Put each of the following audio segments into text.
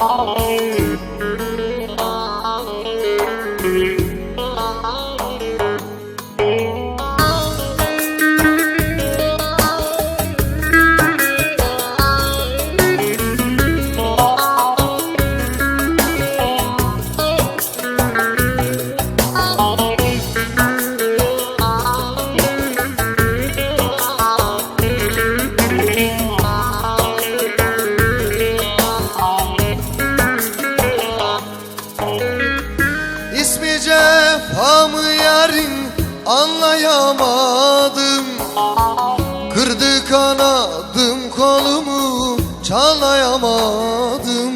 Oh. Neydi cefamı yarim anlayamadım. Kırdı kanadım kolumu çalayamadım.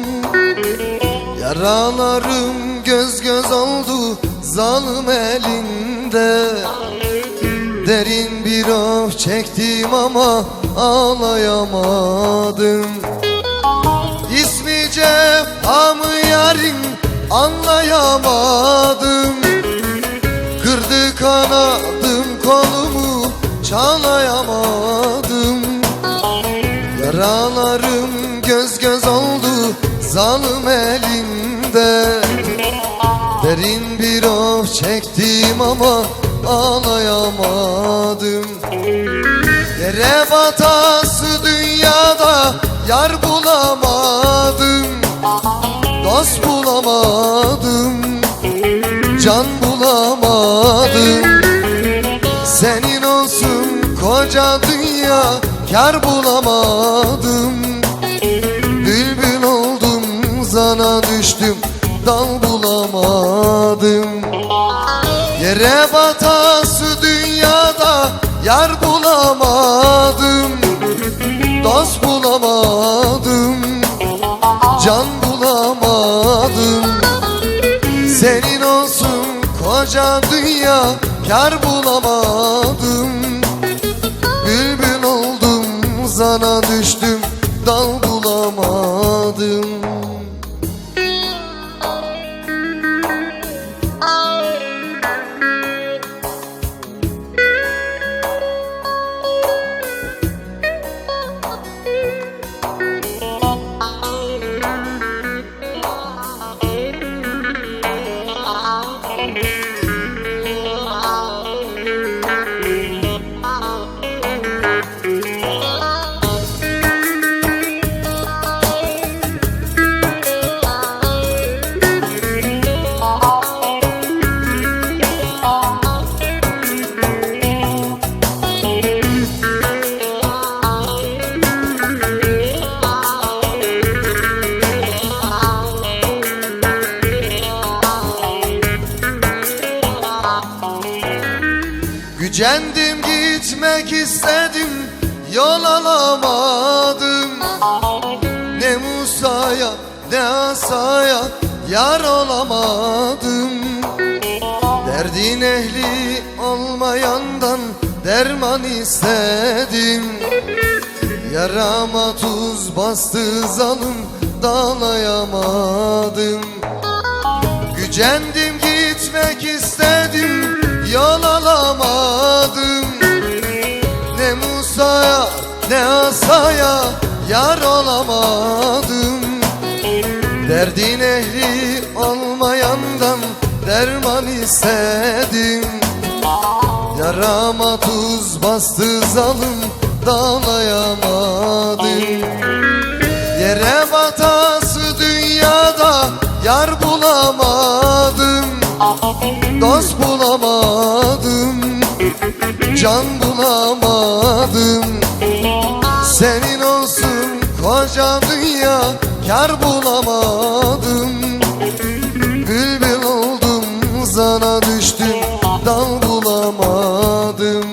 Yaralarım göz göz oldu zalım elinde. Derin bir of çektim ama ağlayamadım. İsmi cefamı yarim anlayamadım. Kırdı kanadım kolumu çalayamadım Yaralarım göz göz oldu zalim elinde. Derin bir of çektim ama ağlayamadım. Yere batası dünyada yar bulamadım Senin olsun koca dünya Kar bulamadım. Bülbül oldum zana düştüm Dal bulamadım. Yere batası dünyada Yar bulamadım. Dost bulamadım Can bulamadım. Senin olsun koca dünya Kar bulamadım. Bülbül oldum zana düştüm Dal bulamadım follow me. Gücendim gitmek istedim Yol alamadım. Ne Musa'ya ne Asa'ya Yar olamadım. Derdin ehli olmayandan Derman istedim. Yarama tuz bastı zalim Dağlayamadım. Gücendim gitmek istedim Yol Musa'ya ne Asa'ya Yar olamadım. Derdin ehli olmayandan Derman istedim. Yarama tuz bastı zalim Dağlayamadım Yere batası dünyada Yar bulamadım. Dost bulamadım Can bulamadım. Senin olsun koca dünya Kar bulamadım. Bülbül oldum zana düştüm Dal bulamadım.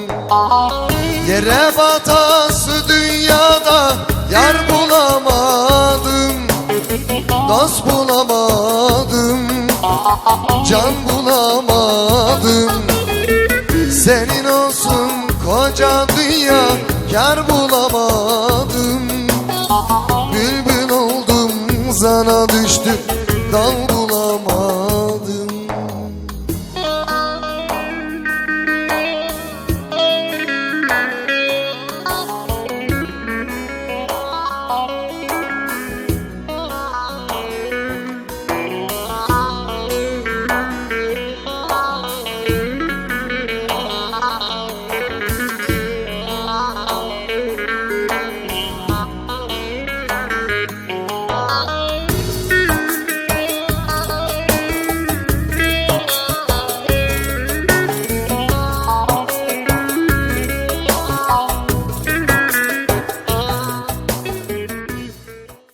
Yere batası dünyada Yar bulamadım. Dost bulamadım. Can bulamadım Kar bulamadım. Bülbül oldum zana düştüm Dal bulamadım